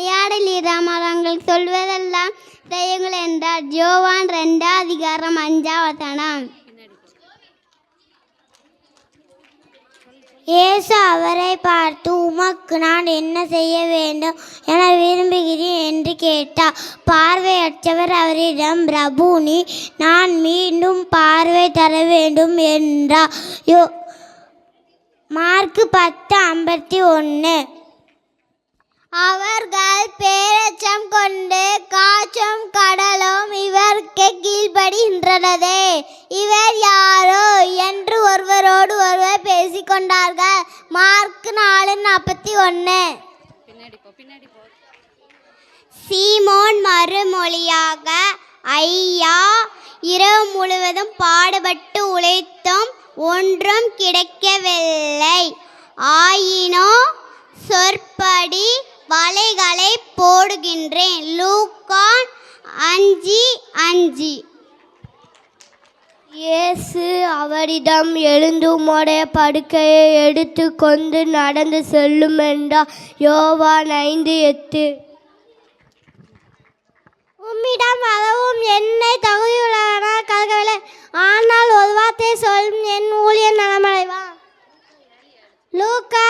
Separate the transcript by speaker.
Speaker 1: பணியாடலிடம் அவர்கள் சொல்வதெல்லாம் செய்யுங்கள் என்றார் ஜோவான் ரெண்டா அதிகாரம் அஞ்சாவதனம்
Speaker 2: இயேசு அவரை பார்த்து உமக்கு நான் என்ன செய்ய வேண்டும் என விரும்புகிறேன் என்று கேட்டார் பார்வையற்றவர் அவரிடம் பிரபுனி நான் மீண்டும் பார்வை தர வேண்டும் என்றார் யோ மார்க்கு பத்து ஐம்பத்தி ஒன்று
Speaker 1: அவர்கள் பேரச்சம் கொண்டு காற்றும் கடலும் இவருக்கு கீழ்ப்படுகின்றனதே இவர் யாரோ என்று ஒருவரோடு ஒருவர் பேசிக்கொண்டார்கள். மார்க் நாலு நாற்பத்தி ஒன்று சீமோன் மறுமொழியாக ஐயா இரவு முழுவதும் பாடுபட்டு உழைத்தும் ஒன்றும் கிடைக்கவில்லை. ஆயினோ வலைகளை போடுகின்றேன். லூக்கான் அஞ்சு அஞ்சு. இயேசு அவரிடம் எழுந்து உம்முடைய படுக்கையை எடுத்து கொண்டு நடந்து செல்லும் என்றார் யோவான் ஐந்து எட்டு. உம்மிடம் அளவும் என்னை தகுதியுள்ளவனால் கருகவில்லை ஆனால் ஒரு வார்த்தை சொல்லும் என் ஊழியர் நலமடைவான் லூக்கா